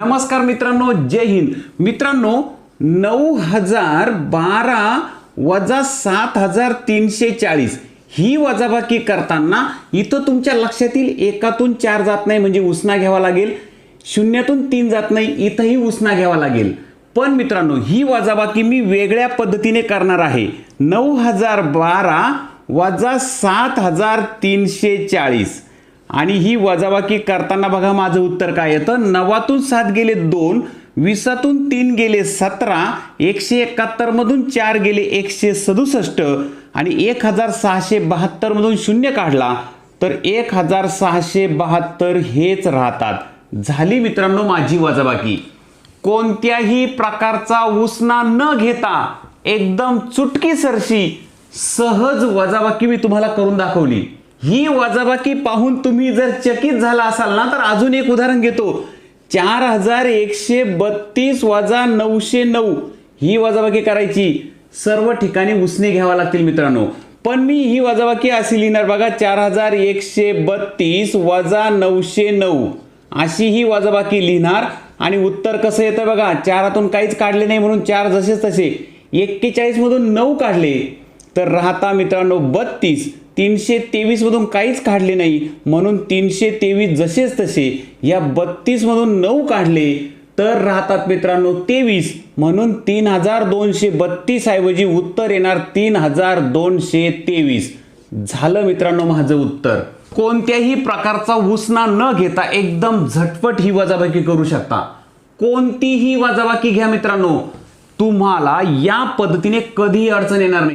नमस्कार मित्रांनो जय हिंद. मित्रांनो नऊ हजार बारा वजा सात हजार तीनशे चाळीस ही वजाबाकी करताना इथं तुमच्या लक्षात येईल एकातून चार जात नाही म्हणजे उसना घ्यावा लागेल. शून्यातून तीन जात नाही इथंही उसना घ्यावा लागेल. पण मित्रांनो ही वजाबाकी मी वेगळ्या पद्धतीने करणार आहे. नऊ हजार बारा वजा सात हजार तीनशे चाळीस. आणि ही वजाबाकी करताना बघा माझं उत्तर काय येतं? नवातून सात गेले दोन वीसातून तीन गेले सतरा एकशे एकाहत्तरमधून चार गेले एकशे सदुसष्ट आणि एक हजार सहाशे बहात्तरमधून शून्य काढला. तर एक हजार सहाशे बहात्तर हेच राहतात. झाली मित्रांनो माझी वजाबाकी. कोणत्याही प्रकारचा उसना न घेता एकदम चुटकीसरशी सहज वजाबाकी मी तुम्हाला करून दाखवली. ही वजाबाकी पाहून तुम्ही जर चकित झाला असाल ना तर अजून एक उदाहरण घेतो. चार हजार एकशे बत्तीस वजा नऊशे नऊ ही वजाबाकी करायची. सर्व ठिकाणी उसने घ्यावा लागतील मित्रांनो. पण मी ही वजाबाकी अशी लिहिणार बघा चार हजार एकशे बत्तीस वजा नऊशे नऊ. अशी ही वजाबाकी लिहिणार आणि उत्तर कसं येतं बघा चारातून काहीच काढले नाही म्हणून चार जसेच तसे. एक्केचाळीसमधून नऊ काढले. तर राहता मित्रांनो बत्तीस. तीनशे तेवीसमधून काहीच काढले नाही. म्हणून तीनशे तेवीस जसेच तसे या बत्तीसमधून नऊ काढले तर राहतात मित्रांनो तेवीस. म्हणून तीन हजार दोनशे बत्तीस ऐवजी उत्तर येणार तीन हजार दोनशे तेवीस. झालं मित्रांनो माझं उत्तर. कोणत्याही प्रकारचा उसना न घेता एकदम झटपट ही वजाबाकी करू शकता. कोणतीही वजाबाकी घ्या मित्रांनो. तुम्हाला या पद्धतीने कधीही अडचण येणार नाही.